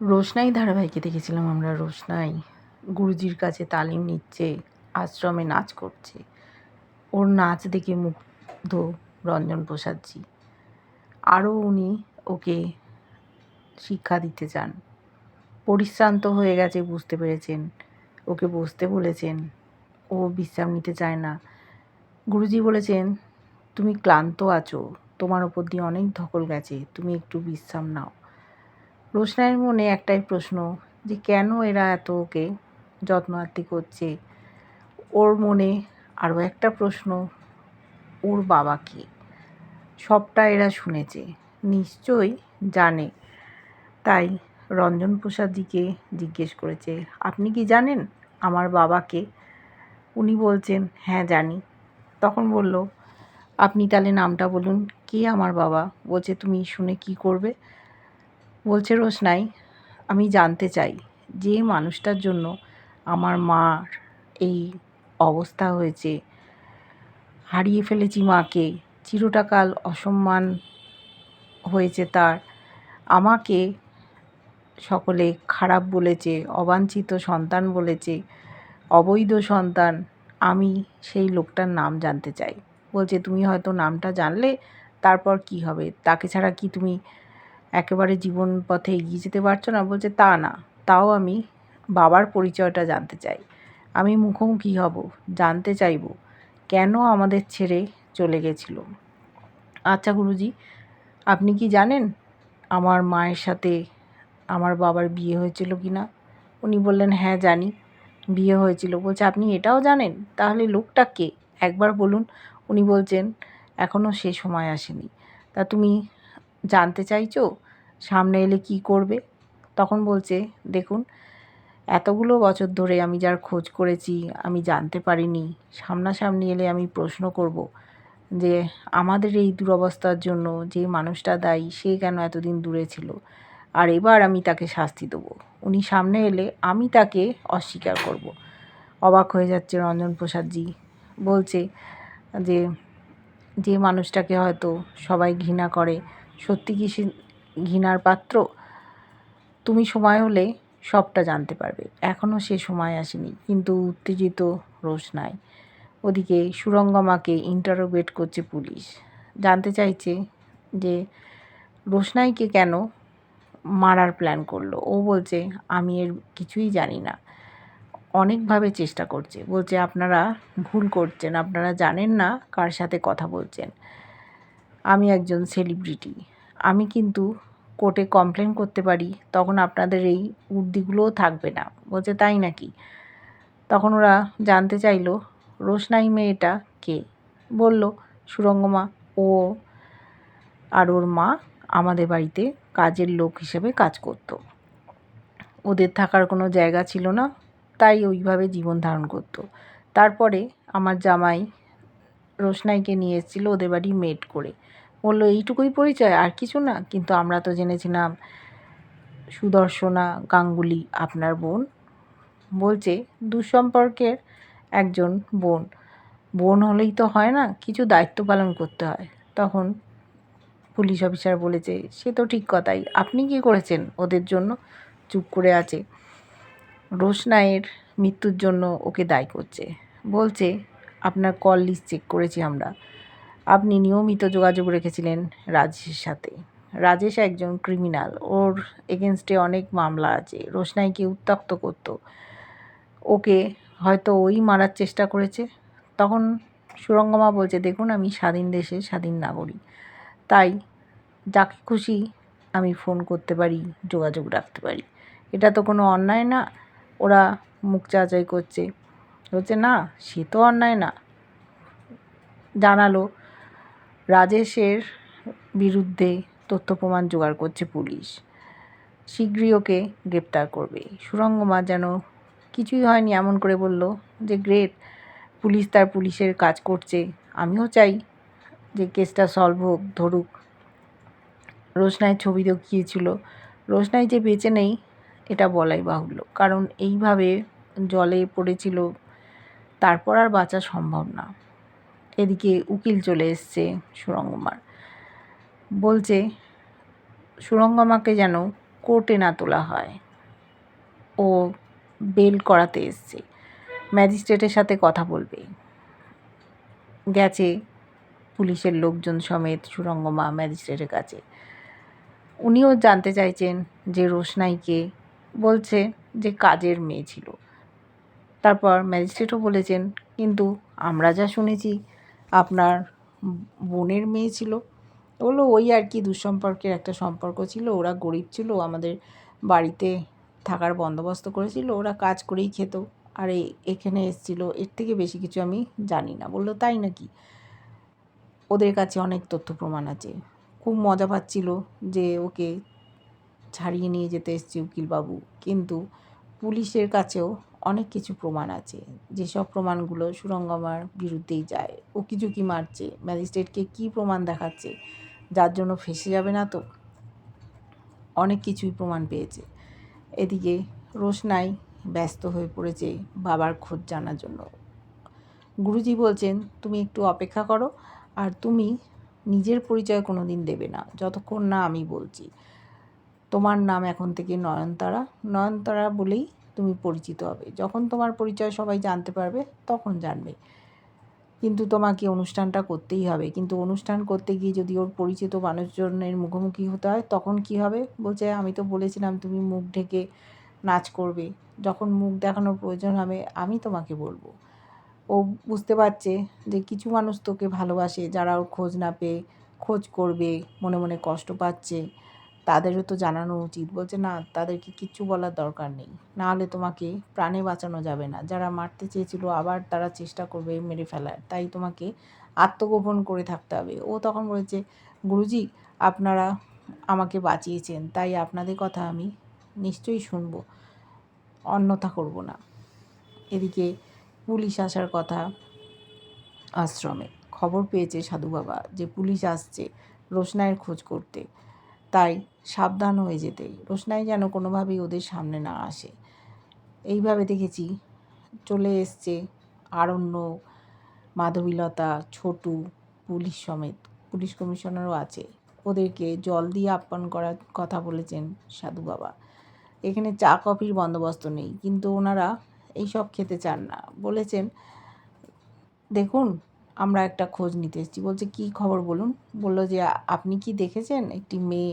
রোশনাই ধারাবাহিকে দেখেছিলাম আমরা। রোশনাই গুরুজির কাছে তালিম নিচ্ছে, আশ্রমে নাচ করছে। ওর নাচ দেখে মুগ্ধ রঞ্জন প্রসাদজি। আরও উনি ওকে শিক্ষা দিতে চান। পরিশ্রান্ত হয়ে গেছে, বুঝতে পেরেছেন। ওকে বসতে বলেছেন, ও বিশ্রাম নিতে চায় না। গুরুজি বলেছেন, তুমি ক্লান্ত আছো, তোমার ওপর দিয়ে অনেক ধকল গেছে, তুমি একটু বিশ্রাম নাও। রোশনাইয়ের মনে একটাই প্রশ্ন যে কেন এরা এত ওকে যত্ন আত্তি করছে? ওর মনে আরও একটা প্রশ্ন, ওর বাবা কে? সবটা এরা শুনেছে, নিশ্চয়ই জানে। তাই রঞ্জন প্রসাদজিকে জিজ্ঞেস করেছে, আপনি কি জানেন আমার বাবাকে উনি বলছেন হ্যাঁ জানি। তখন বলল, আপনি তাহলে নামটা বলুন, কে আমার বাবা? বলছে, তুমি শুনে কি করবে? বলছে, রোশনাই, আমি জানতে চাই যে মানুষটার জন্য আমার মার এই অবস্থা হয়েছে। হারিয়ে ফেলেছি মাকে চিরটাকাল অসম্মান হয়েছে তার। আমাকে সকলে খারাপ বলেছে, অবাঞ্ছিত সন্তান বলেছে, অবৈধ সন্তান। আমি সেই লোকটার নাম জানতে চাই। বলছে, তুমি হয়তো নামটা জানলে, তারপর কি হবে? তাকে ছাড়া কি তুমি একেবারে জীবন পথে এগিয়ে যেতে পারছ না, বলছে, তা না, তাও আমি বাবার পরিচয়টা জানতে চাই। আমি মুখোমুখি হব, জানতে চাইব কেন আমাদের ছেড়ে চলে গেছিল। আচ্ছা গুরুজি, আপনি কি জানেন আমার মায়ের সাথে আমার বাবার বিয়ে হয়েছিল কি না? উনি বললেন হ্যাঁ জানি, বিয়ে হয়েছিল। বলছে, আপনি এটাও জানেন? তাহলে লোকটা কে? একবার বলুন। উনি বলছেন এখনও সে সময় আসেনি। তা তুমি জানতে চাইছো? সামনে এলে কি করবে? তখন বলছে, দেখুন, এতগুলো বছর ধরে আমি যার খোঁজ করেছি, আমি জানতে পারিনি। সামনাসামনি এলে আমি প্রশ্ন করব যে, আমাদের এই দুরবস্থার জন্য যে মানুষটা দায়ী, সে কেন এতদিন দূরে ছিল? আর এবার আমি তাকে শাস্তি দেবো। উনি সামনে এলে আমি তাকে অস্বীকার করব। অবাক হয়ে যাচ্ছে রঞ্জন প্রসাদজি। বলছে যে যে মানুষটাকে হয়তো সবাই ঘৃণা করে সত্যি কি সে ঘৃণার পাত্র? তুমি সময় হলে সবটা জানতে পারবে। এখনও সে সময় আসেনি, কিন্তু উত্তেজিত রোশনাই ওদিকে সুরঙ্গমাকে ইন্টারোগেট করছে পুলিশ। জানতে চাইছে যে রোশনাইকে কেন মারার প্ল্যান করল। ও বলছে, আমি এর কিছুই জানি না। অনেকভাবে চেষ্টা করছে। বলছে, আপনারা ভুল করছেন। আপনারা জানেন না কার সাথে কথা বলছেন। আমি একজন সেলিব্রিটি আমি কিন্তু কোর্টে কমপ্লেন করতে পারি, তখন আপনাদের এই উর্দিগুলোও থাকবে না। বলছে, তাই নাকি? তখন ওরা জানতে চাইলো, রোশনাই মেয়েটা কে? বলল, সুরঙ্গমা। ও আর ওর মা আমাদের বাড়িতে কাজের লোক হিসেবে কাজ করত। ওদের থাকার কোনো জায়গা ছিল না, তাই ওইভাবে জীবন ধারণ করতো। তারপরে আমার জামাই রোশনাইকে নিয়ে এসেছিল ওদের বাড়ি মেড করে। বলল, এইটুকুই পরিচয়, আর কিছু না। কিন্তু আমরা তো জেনেছিলাম সুদর্শনা গাঙ্গুলি আপনার বোন। বলছে, দুঃসম্পর্কের একজন বোন। বোন হলেই তো হয় না, কিছু দায়িত্ব পালন করতে হয়। তখন পুলিশ অফিসার বলেছে, সে তো ঠিক কথাই। আপনি কি করেছেন ওদের জন্য? চুপ করে আছে। রোশনাইয়ের মৃত্যুর জন্য ওকে দায়ী করছে। বলছে আপনার কল লিস্ট চেক করেছি আমরা। আপনি নিয়মিত যোগাযোগ রেখেছিলেন রাজেশের সাথে। রাজেশ একজন ক্রিমিনাল ওর এগেনস্টে অনেক মামলা আছে। রোশনাইকে উত্তক্ত করতো। ওকে হয়তো ওই মারার চেষ্টা করেছে। তখন সুরঙ্গমা বলছে, দেখুন, আমি স্বাধীন দেশে স্বাধীন নাগরিক। তাই যাকে খুশি আমি ফোন করতে পারি, যোগাযোগ রাখতে পারি। এটা তো কোনো অন্যায় না। ওরা মুখ চাচাই করছে। বলছে, না, সে তো অন্যায় না। জানালো, রাজেশের বিরুদ্ধে তথ্য প্রমাণ জোগাড় করছে পুলিশ। শীঘ্রই ওকে গ্রেপ্তার করবে। সুরঙ্গমা যেন কিছুই হয়নি এমন করে বলল যে, গ্রেট, পুলিশ তার পুলিশের কাজ করছে। আমিও চাই যে কেসটা সলভ হোক, ধরুক। রোশনাইয়ের ছবি দেখিয়েছিল। রোশনাই যে বেঁচে নেই, এটা বলাই বাহুল্য। কারণ এইভাবে জলে পড়েছিল তারপর আর বাঁচা সম্ভব না। এদিকে উকিল চলে এসছে সুরঙ্গমার। বলছে, সুরঙ্গমাকে যেন কোর্টে না তোলা হয়। ও বেল করাতে এসছে। ম্যাজিস্ট্রেটের সাথে কথা বলবে। গেছে পুলিশের লোকজন সমেত সুরঙ্গমা ম্যাজিস্ট্রেটের কাছে। উনিও জানতে চাইছেন যে রোশনাইকে বলছে যে কাজের মেয়ে ছিল। তারপর ম্যাজিস্ট্রেটও বলেছেন, কিন্তু আমরা যা শুনেছি, আপনার বোনের মেয়ে ছিল। বলল, ওই আর কি দুঃসম্পর্কের একটা সম্পর্ক ছিল। ওরা গরিব ছিল, আমাদের বাড়িতে থাকার বন্দোবস্ত করেছিল, ওরা কাজ করেই খেত। আর এই এখানে এসছিল, এর থেকে বেশি কিছু আমি জানি না। বলল, তাই নাকি? ওদের কাছে অনেক তথ্য প্রমাণ আছে। খুব মজা পাচ্ছিল যে ওকে ছাড়িয়ে নিয়ে যেতে এসছে উকিলবাবু। কিন্তু পুলিশের কাছেও অনেক কিছু প্রমাণ আছে। যেসব প্রমাণগুলো সুরঙ্গমার বিরুদ্ধেই যায়। ও কিছু কি মারছে, ম্যাজিস্ট্রেটকে কি প্রমাণ দেখাচ্ছে, যার জন্য ফেসে যাবে না তো? অনেক কিছুই প্রমাণ পেয়েছে। এদিকে রোশনাই ব্যস্ত হয়ে পড়েছে বাবার খোঁজ জানার জন্য। গুরুজি বলছেন, তুমি একটু অপেক্ষা করো, আর তুমি নিজের পরিচয় কোনো দিন দেবে না। যতক্ষণ না আমি বলছি। তোমার নাম এখন থেকে নয়নতারা। নয়নতারা বলেই তুমি পরিচিত হবে। যখন তোমার পরিচয় সবাই জানতে পারবে, তখন জানবে। কিন্তু তোমাকে অনুষ্ঠানটা করতেই হবে। কিন্তু অনুষ্ঠান করতে গিয়ে যদি ওর পরিচিত মানুষজনের মুখোমুখি হতে হয়, তখন কি হবে? বলছে, আমি তো বলেছিলাম তুমি মুখ ঢেকে নাচ করবে। যখন মুখ দেখানোর প্রয়োজন হবে, আমি তোমাকে বলব। ও বুঝতে পারছে যে কিছু মানুষ তোকে ভালোবাসে, যারা ওর খোঁজ না পেয়ে খোঁজ করবে, মনে মনে কষ্ট পাচ্ছে। তাদেরও তো জানানো উচিত। বলছে, না, তাদেরকে কিচ্ছু বলার দরকার নেই। না হলে তোমাকে প্রাণে বাঁচানো যাবে না। যারা মারতে চেয়েছিল, আবার তারা চেষ্টা করবে মেরে ফেলার। তাই তোমাকে আত্মগোপন করে থাকতে হবে। ও তখন বলেছে, গুরুজি, আপনারা আমাকে বাঁচিয়েছেন, তাই আপনাদের কথা আমি নিশ্চয়ই শুনব। অন্যথা করব না। এদিকে পুলিশ আসার কথা আশ্রমে। খবর পেয়েছে সাধু বাবা যে পুলিশ আসছে রোশনায়ের খোঁজ করতে। তাই সাবধান হয়ে যেতে রোশনাই যেন কোনোভাবেই ওদের সামনে না আসে। এইভাবে দেখেছি। চলে এসছে আরণ্য, মাধবীলতা, ছোটু, পুলিশ সমেত। পুলিশ কমিশনারও আছে। ওদেরকে জল দিয়ে আপ্যায়ন করার কথা বলেছেন সাধু বাবা। এখানে চা, কফির বন্দোবস্ত নেই, কিন্তু ওনারা এইসব খেতে চান না। বলেছেন, দেখুন, আমরা একটা খোঁজ নিতে এসেছি। বলছে, কি খবর বলুন? বলল যে, আপনি কি দেখেছেন? একটি মেয়ে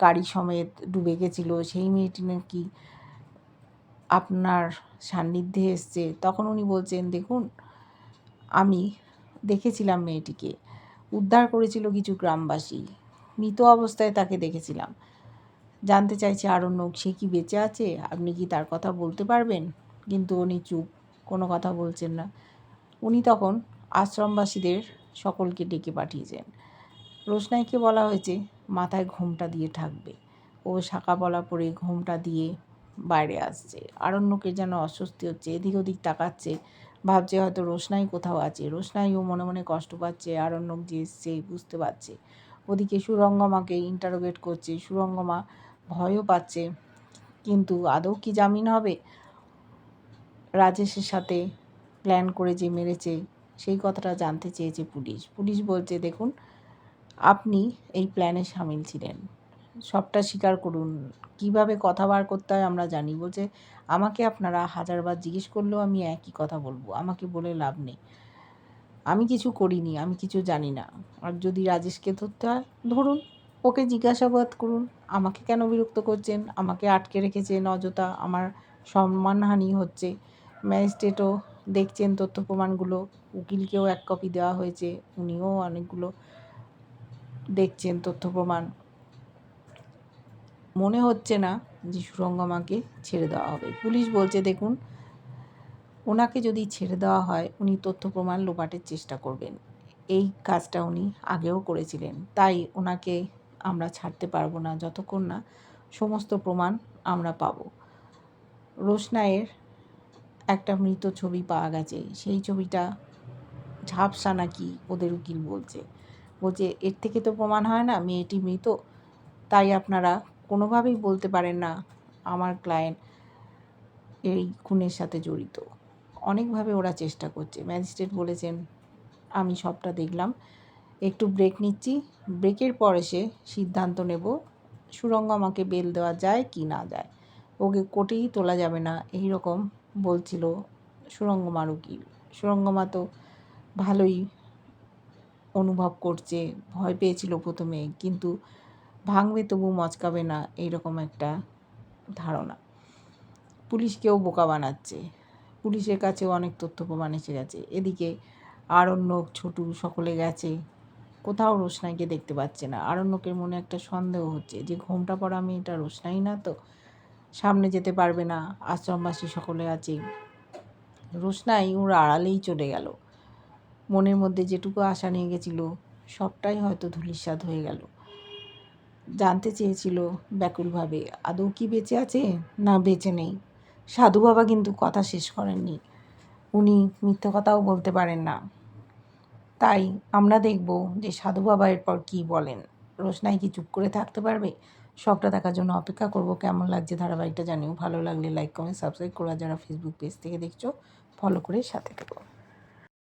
গাড়ি সমেত ডুবে গেছিল, সেই মেয়েটি নাকি আপনার সান্নিধ্যে এসছে। তখন উনি বলছেন, দেখুন, আমি দেখেছিলাম মেয়েটিকে। উদ্ধার করেছিল কিছু গ্রামবাসী। মৃত অবস্থায় তাকে দেখেছিলাম। জানতে চাইছে আরণ্যক, সে কি বেঁচে আছে? আপনি কি তার কথা বলতে পারবেন? কিন্তু উনি চুপ, কোনো কথা বলছেন না। উনি তখন আশ্রমবাসীদের সকলকে ডেকে পাঠিয়েছেন। রোশনাইকে বলা হয়েছে? মাথায় ঘুমটা দিয়ে থাকবে ও শাঁকা বলা পরে ঘুমটা দিয়ে বাইরে আসছে। আরণ্যকে যেন অস্বস্তি হচ্ছে, এদিক ওদিক তাকাচ্ছে, ভাবছে হয়তো রোশনাই কোথাও আছে। রোশনাইও মনে মনে কষ্ট পাচ্ছে, আরণ্যক যে এসছে বুঝতে পারছে। ওদিকে সুরঙ্গমাকে ইন্টারোগেট করছে। সুরঙ্গমা ভয়ও পাচ্ছে, কিন্তু আদৌ কি জামিন হবে? রাজেশের সাথে প্ল্যান করে যে মেরেছে, সেই কথাটা জানতে চেয়েছে পুলিশ। পুলিশ বলছে, দেখুন আপনি এই প্ল্যানে সামিল ছিলেন। সবটা স্বীকার করুন। কীভাবে কথা বার করতে হয় আমরা জানি। বলছে, আমাকে আপনারা হাজারবার জিজ্ঞেস করলেও আমি একই কথা বলব। আমাকে বলে লাভ নেই। আমি কিছু করিনি, আমি কিছু জানি না। আর যদি রাজেশকে ধরতে হয়, ধরুন। ওকে জিজ্ঞাসাবাদ করুন। আমাকে কেন বিরক্ত করছেন? আমাকে আটকে রেখেছেন অযথা। আমার সম্মানহানি হচ্ছে। ম্যাজিস্ট্রেটও দেখছেন তথ্য প্রমাণগুলো। উকিলকেও এক কপি দেওয়া হয়েছে। উনিও অনেকগুলো দেখছেন তথ্য প্রমাণ। মনে হচ্ছে না যে সুরঙ্গমাকে ছেড়ে দেওয়া হবে। পুলিশ বলছে, দেখুন, ওনাকে যদি ছেড়ে দেওয়া হয়, উনি তথ্য প্রমাণ লোপাটের চেষ্টা করবেন। এই কাজটা উনি আগেও করেছিলেন। তাই ওনাকে আমরা ছাড়তে পারব না। যতক্ষণ না সমস্ত প্রমাণ আমরা পাবো। রোশনাইয়ের একটা মৃত ছবি পাওয়া গেছে। সেই ছবিটা ঝাপসা নাকি ওদের উকিল বলছে। বলছে এর থেকে তো প্রমাণ হয় না, মেয়েটি মৃত। তাই আপনারা কোনোভাবেই বলতে পারেন না, আমার ক্লায়েন্ট এই খুনের সাথে জড়িত। অনেকভাবে ওরা চেষ্টা করছে। ম্যাজিস্ট্রেট বলেছেন, আমি সবটা দেখলাম। একটু ব্রেক নিচ্ছি। ব্রেকের পর এসে সিদ্ধান্ত নেব, সুরঙ্গ আমাকে বেল দেওয়া যায় কি না যায়। ওকে কোটেই তোলা যাবে না। এই রকম বলছিল সুরঙ্গমার উকিল সুরঙ্গমা তো ভালোই অনুভব করছে, ভয় পেয়েছিল প্রথমে, কিন্তু ভাঙবে তবু মচকাবে না, এইরকম একটা ধারণা। পুলিশকেও বোকা বানাচ্ছে। পুলিশের কাছেও অনেক তথ্য প্রমাণ এসে গেছে এদিকে আরণ্যক, ছোটু সকলে গেছে। কোথাও রোশনাইকে দেখতে পাচ্ছে না। আরণ্যকের মনে একটা সন্দেহ হচ্ছে যে, ঘোমটা পড়া মেয়েটা রোশনাই না তো? সামনে যেতে পারবে না। আশ্রমবাসী সকলে আছে। রোশনাই ওর আড়ালেই চলে গেল। মনের মধ্যে যেটুকু আশা নিয়ে গেছিল, সবটাই হয়তো ধূলিসাৎ হয়ে গেল। জানতে চেয়েছিল ব্যাকুলভাবে, আদৌ কি বেঁচে আছে? না, বেঁচে নেই। সাধু বাবা কিন্তু কথা শেষ করেননি। উনি মিথ্যে কথাও বলতে পারেন না। তাই আমরা দেখব যে সাধু বাবা এরপর কী বলেন। রোশনাই কি চুপ করে থাকতে পারবে? সবটা দেখার জন্য অপেক্ষা করব। কেমন লাগছে ধারাবাহিকটা জানিও। ভালো লাগলে লাইক, কমেন্ট, সাবস্ক্রাইব করো যারা ফেসবুক পেজ থেকে দেখছ ফলো করে সাথে থেকো।